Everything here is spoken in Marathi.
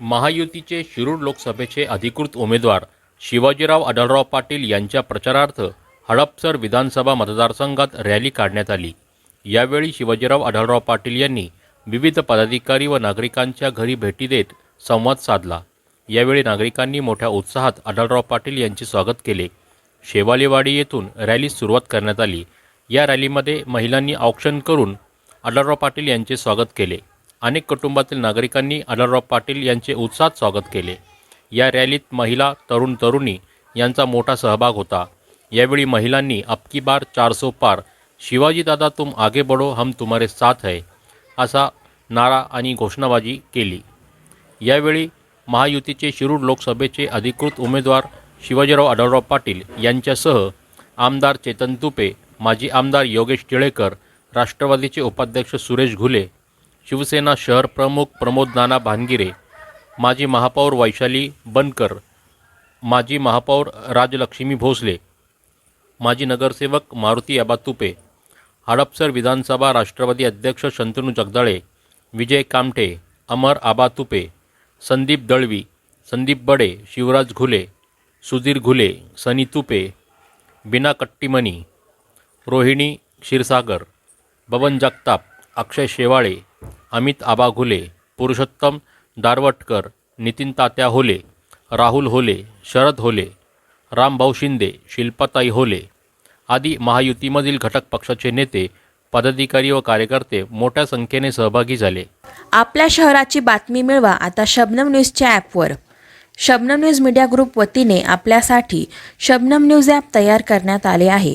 महायुतीचे शिरूर लोकसभेचे अधिकृत उमेदवार शिवाजीराव आढळराव पाटील यांच्या प्रचारार्थ हडपसर विधानसभा मतदारसंघात रॅली काढण्यात आली. यावेळी शिवाजीराव आढळराव पाटील यांनी विविध पदाधिकारी व नागरिकांच्या घरी भेटी देत संवाद साधला. यावेळी नागरिकांनी मोठ्या उत्साहात आढळराव पाटील यांचे स्वागत केले. शेवालेवाडी येथून रॅलीस सुरुवात करण्यात आली. या रॅलीमध्ये महिलांनी औक्षण करून आढळराव पाटील यांचे स्वागत केले. अनेक कुटुंबातील नागरिकांनी आढळराव पाटील यांचे उत्साहात स्वागत केले. या रॅलीत महिला तरुण तरुणी यांचा मोठा सहभाग होता. यावेळी महिलांनी अबकी बार चारसो पार शिवाजी दादा तुम आगे बढो हम तुम्हारे साथ है असा नारा आणि घोषणाबाजी केली. यावेळी महायुतीचे शिरूर लोकसभेचे अधिकृत उमेदवार शिवाजीराव आढळराव पाटील यांच्यासह आमदार चेतन तुपे माजी आमदार योगेश टिळेकर राष्ट्रवादीचे उपाध्यक्ष सुरेश घुले शिवसेना शहर प्रमुख प्रमोद नाना भानगिरे माजी महापौर वैशाली बनकर माजी महापौर राजलक्ष्मी भोसले माजी नगरसेवक मारुती आबा तुपे हडपसर विधानसभा राष्ट्रवादी अध्यक्ष शंतनू जगदाळे विजय कामठे अमर आबा तुपे संदीप दळवी संदीप बडे शिवराज घुले सुधीर घुले सनी तुपे बिना कट्टीमणी रोहिणी क्षीरसागर बबन जगताप अक्षय शेवाळे अमित आबा घुले पुरुषोत्तम दारवटकर नितीन तात्या होले राहुल होले शरद होले रामभाऊ शिंदे शिल्पाताई होले आदी महायुतीमधील घटक पक्षाचे नेते पदाधिकारी व कार्यकर्ते मोठ्या संख्येने सहभागी झाले. आपल्या शहराची बातमी मिळवा आता शबनम न्यूजच्या ॲपवर. शबनम न्यूज मीडिया ग्रुप वतीने आपल्यासाठी शबनम न्यूज ॲप तयार करण्यात आले आहे.